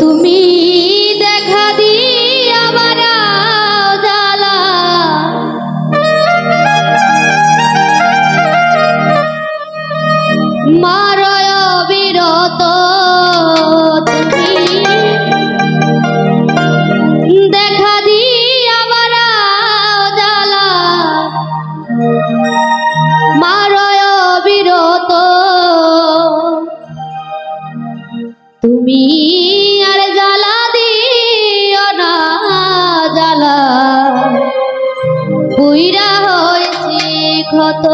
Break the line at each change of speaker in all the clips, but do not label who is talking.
তুমি তুমি আর জ্বালা দিও না জ্বালা। পুইরা হয়েছি ক্ষত।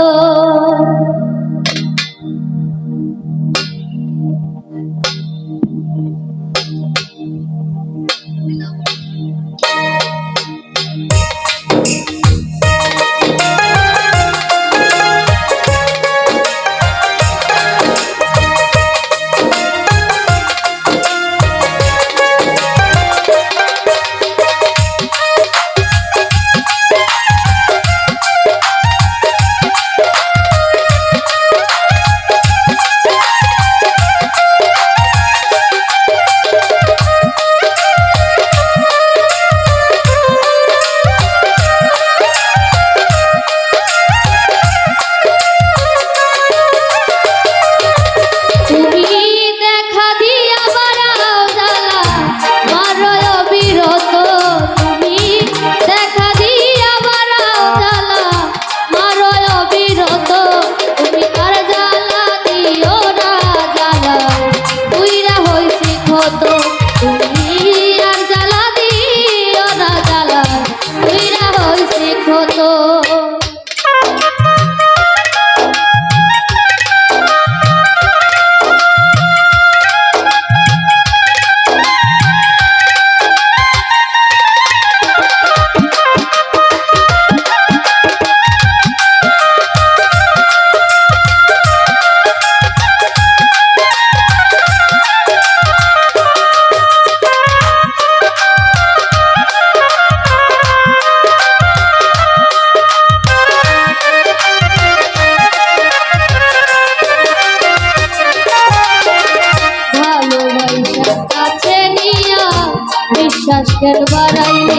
শ্বাস খেল বাড়াইল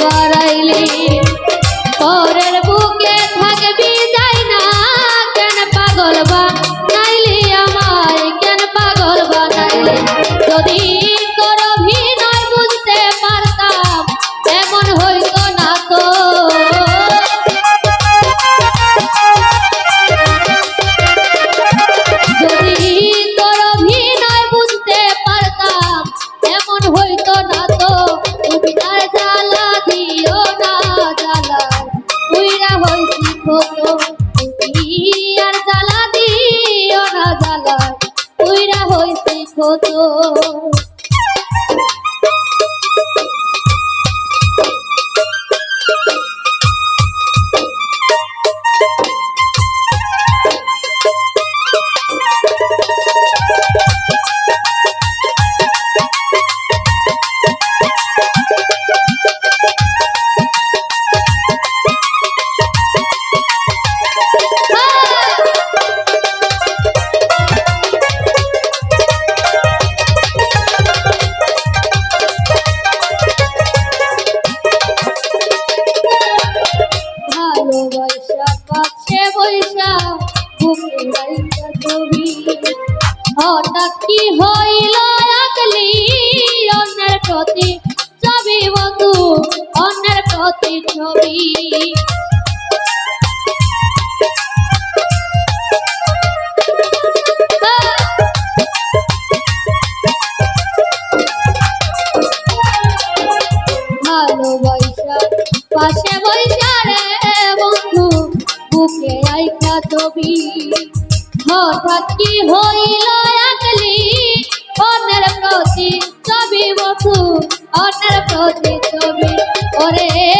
জড়াইলি পরের বুকে থাকবি যাই না? কেন পাগল বা নাইলি আমায়? কেন পাগল বৈশা পাশে হঠাৎ কি হইল রাখলি অন্যের প্রতি? ছবি বন্ধু অন্যের প্রতি ছবি। মাধবী হঠাৎ কি হইল একলি অন্যের প্রতি ছবি বপু অন্যের প্রতি ছবি ওরে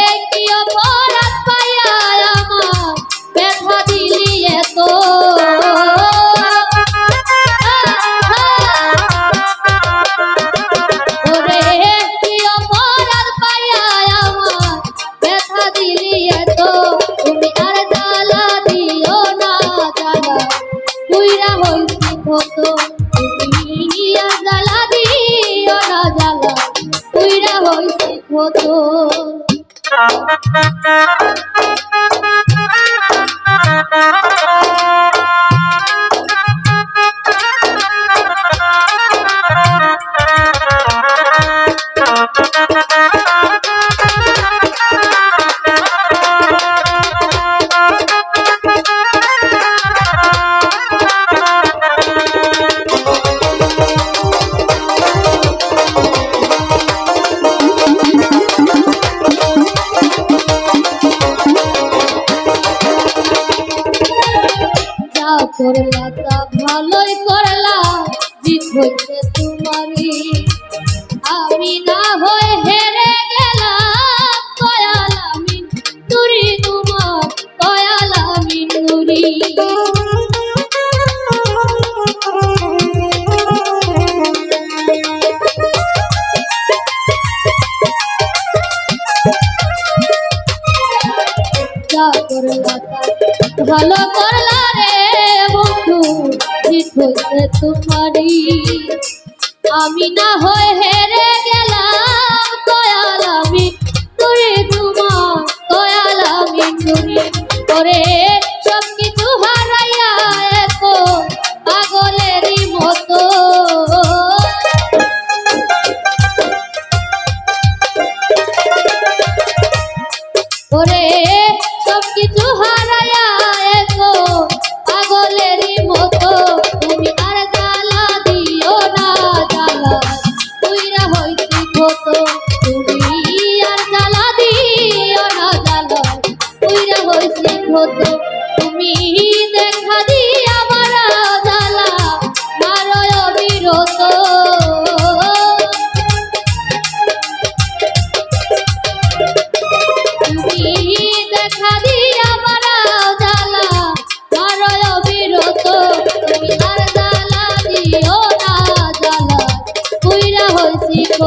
আমি না হয়ে হেরে গেলাম, দয়াল আমি তোমার দয়াল আমি ভালো করলা রে বন্ধু, ঠিক হইতে তোমার আমি না হয় হেরে গেল